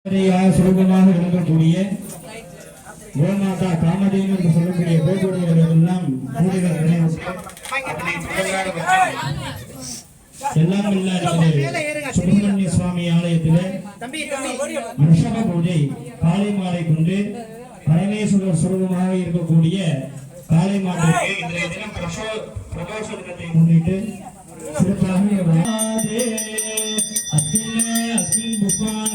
சுலபமாக விளங்கக்கூடிய கோமாதா காமதேவி என்று சொல்லக்கூடிய கோபுரங்கள் எல்லாம் கூடிய எல்லாம் இல்லாத சுப்பிரமணிய சுவாமி ஆலயத்தில் ரிஷப பூஜை காளை மாலை கொண்டு பரமேஸ்வரர் சுரூபமாக இருக்கக்கூடிய காளை மாலைக்கு இன்றைய தினத்தை முன்னிட்டு சிறப்பாக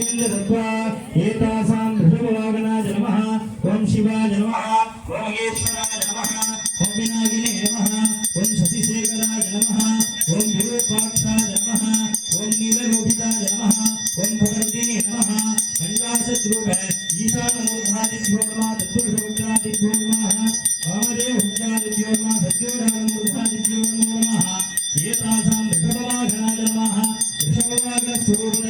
हरिकेन्द्र दत्वा एतासां ऋषभवागनाय नमः ओम शिवाय नमः ओम महेश्वराय नमः ओम विनागिने नमः ओम शशिशेखराय नमः ओम विरूपाक्षाय नमः ओम नीललोहिताय नमः ओम भगवतिने नमः पंचाशद्रूप ईशानमूर्धादिभ्यो नमः तत्पुरुषोग्रादिभ्यो नमः वामदेव हुज्जादिभ्यो नमः सत्योरामूर्धादिभ्यो नमो नमः एतासां ऋषभवागनाय नमः ऋषभवागनस्वरूपदराः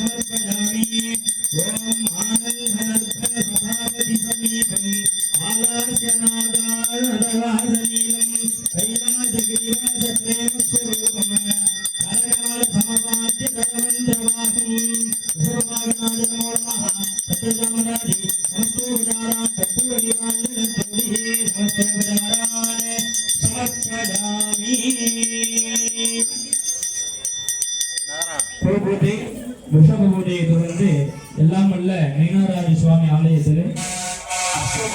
समर्पयामि பூஜை ரிஷப பூஜையை தொடர்ந்து எல்லாம் வல்ல மீனாராஜ சுவாமி ஆலயத்தில் அஷ்ட